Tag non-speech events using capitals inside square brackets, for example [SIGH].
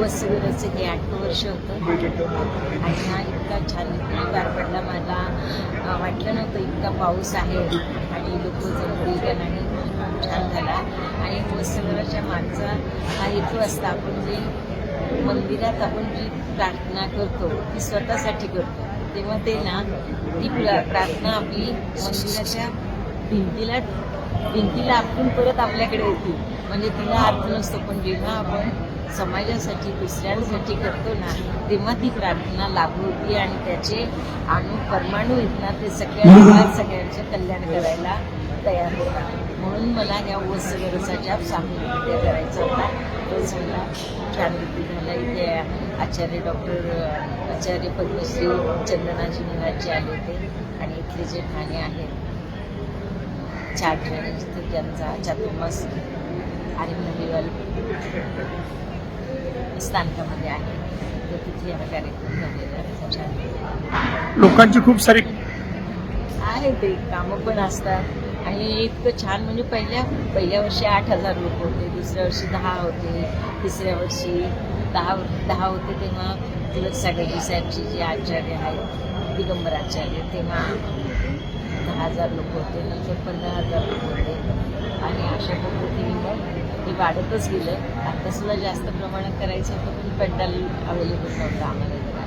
वसुवीराचं हे आठवं वर्ष होतं. आणि हा इतका छान पार पडला मला वाटलं नव्हतं इतका पाऊस आहे आणि लोक जमतील का नाही खूप छान झाला. आणि वसुवीराच्या मागचा हा हेतू असता आपण जे मंदिरात आपण जी प्रार्थना करतो ती स्वतःसाठी करतो. तेव्हा ते ना ती प्रार्थना आपली मंदिराच्या भिंतीला भिंतीला आपण परत आपल्याकडे येते. म्हणजे तिला अर्थ नसतो पण जेव्हा आपण समाजासाठी दुसऱ्यांसाठी करतो ना तेव्हा ती प्रार्थना लागू होती आणि त्याचे अणु परमाणू आहेत ना ते सगळ्यांना [LAUGHS] सगळ्यांचे कल्याण करायला तयार होतात म्हणून मला या वसगरचा जाप सामूहिकरित्या करायचा होता. तोच मला छान रीती झाला इथे आचार्य डॉक्टर आचार्य पद्मश्री चंदनाजी मुलाजी आले होते. आणि इथले जे ठाणे आहेत तिथे त्यांचा चातुर्मास आणि नवीवाल स्थानकामध्ये आहे. तर तिथे हा कार्यक्रम झालेला लोकांची खूप सारी आहे ते. कामं पण असतात. आणि इतकं छान म्हणजे पहिल्या पहिल्या वर्षी आठ हजार लोक होते. दुसऱ्या वर्षी दहा होते. तिसऱ्या वर्षी दहा दहा होते तेव्हा तिलक सागरजी साहेबचे जे आचार्य आहेत दिगंबर आचार्य तेव्हा दहा हजार लोक होते नंतर पंधरा हजार लोक होते. आणि अशा पद्धतीने मग हे वाढतच गेलं आता सुद्धा जास्त प्रमाणात करायचं होतं पण पंडाल अवेलेबल नव्हता आम्हाला.